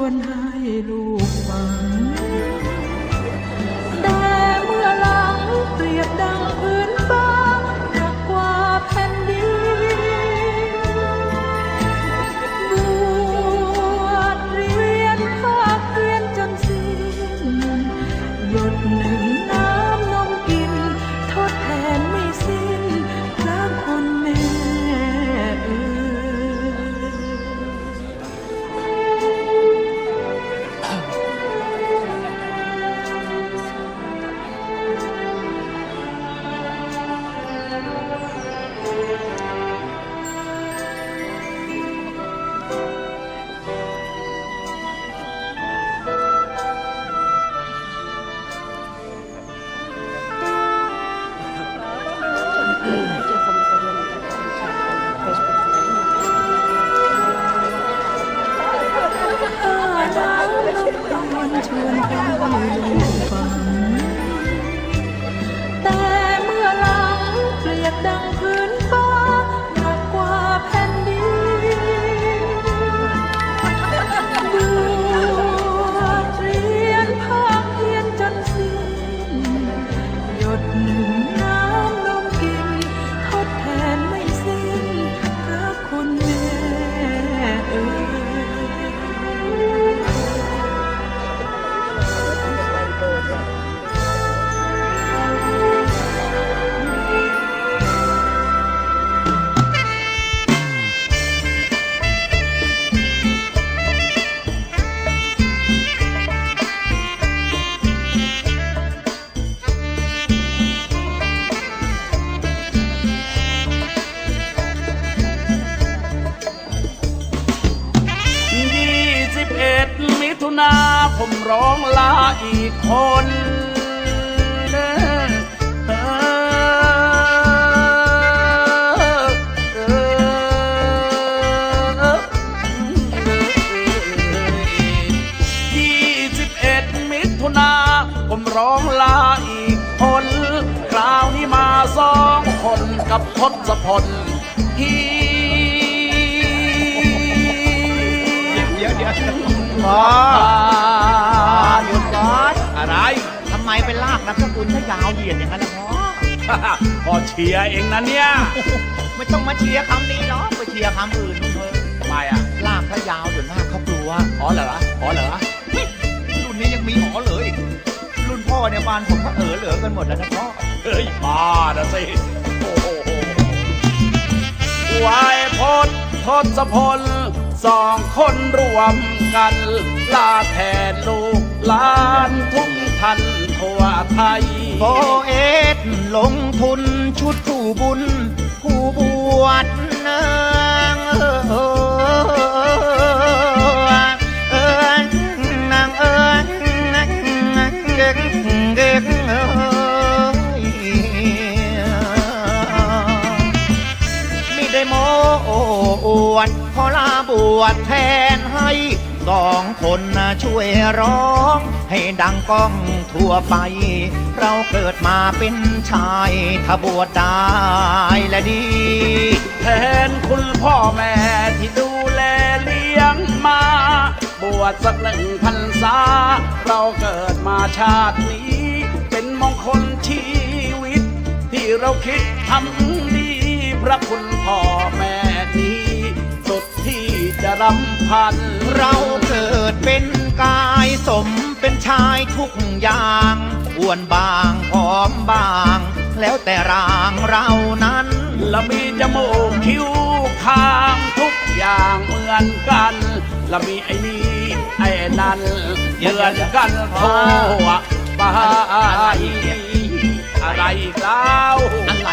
วนชวนให้ลู ลาอีกคนยี่สิบเอ็ดมิถุนาผมร้องลาอีกคนคราวนี้มาสองคนกับทศพลฮีเดี๋ยวเดี๋ยว พอหยุดก่อนอะไร ทำไมไปลากนามสกุลถ้ายาวเหยียดอย่างนั้นล่ะพ่อ พอเชียร์เองนะเนี่ยไม่ต้องมาเชียร์คำนี้หรอกไปเชียร์คำอื่นนู่นเถอะไม่อะลากถ้ายาวเดี๋ยวหน้าเขากลัวอ๋อเหรออ๋อเหรอเฮ้ยรุ่นนี้ยังมีหอเลยอีก รุ่นพ่อเนี่ยบ้านผมก็เออเหลือกันหมดแล้วนะพ่อ เฮ้ยบ้านะสิโอ้โหวายพจน์ทศพล สองคนรวมกัน ลาแทนลูกหลานทุกท่านทั่วไทย โอเอสลงทุนชุดผู้บุญ ผู้บวชนางเออเออ บวชแทนให้สองคนนช่วยร้อง ให้ดังก้องทั่วไป เราเกิดมาเป็นชายถ้าบวชได้และดี แทนคุณพ่อแม่ที่ดูแลเลี้ยงมา บวชสักหนึ่งพรรษา เราเกิดมาชาตินี้ เป็นมงคลชีวิต ที่เราคิดทำดี พระคุณพ่อแม่ รำพัน เราเกิดเป็นกายสมเป็นชายทุกอย่างอ้วนบางผอมบาง แล้วแต่ร่างเรานั้นและมีจมูกคิ้วคางทุกอย่างเหมือนกันและมีไอ้นี่ไอ้นั่นเหมือนกันทั่วไปอะไรอีกแล้วอะไร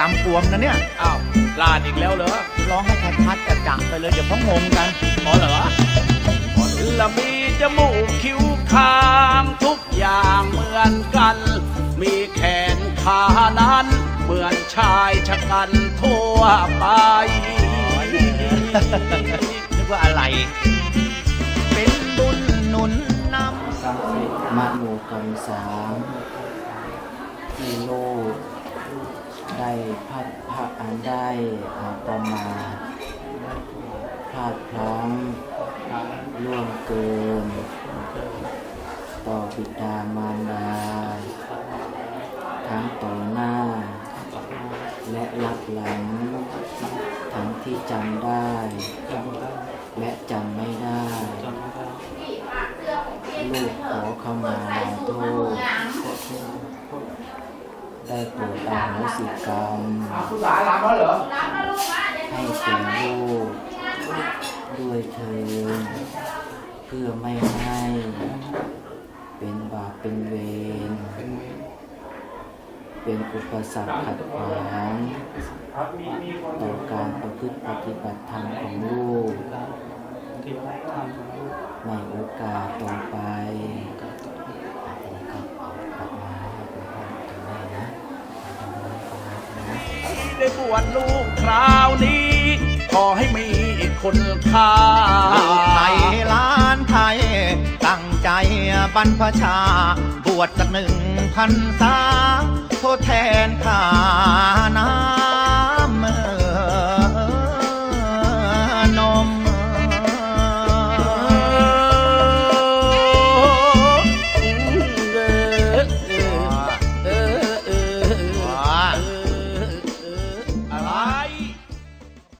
เนี่ยพ่อมันกำกวมนะเนี่ยอ้าวลาดอีกแล้วเหรอร้องให้ชัดๆจัดๆไปเลยเดี๋ยวเขางงกันอ๋อเหรอและมีจมูกคิ้วคางทุกอย่างเหมือนกัน มีแขนขานั้น เหมือนชายชะกันทั่วไปนึกว่าอะไร เป็นบุญหนุนนำสำเร็จมโนกรรมสามที่ลูก ได้พัดพระอันได้อาประมาทพลาดพลั้งล่วงเกิน ต่อบิดามารดา ทั้งต่อหน้า และรับหลัง ทั้งที่จำได้ และจำไม่ได้ ลูกขอขมาลาโทษ ได้โปรดอโหสิกรรมให้แก่ลูกด้วยเธอเพื่อไม่ให้เป็นบาปเป็นเวรเป็นอุปสรรคขัดขวางต่อการประพฤติปฏิบัติธรรมของลูกในโอกาสต่อไป บวชลูกคราวนี้ ขอให้มีคนค่าลูกไทยล้านไทย ตั้งใจบรรพชา บวชสักหนึ่งพันษาทดแทนข้านา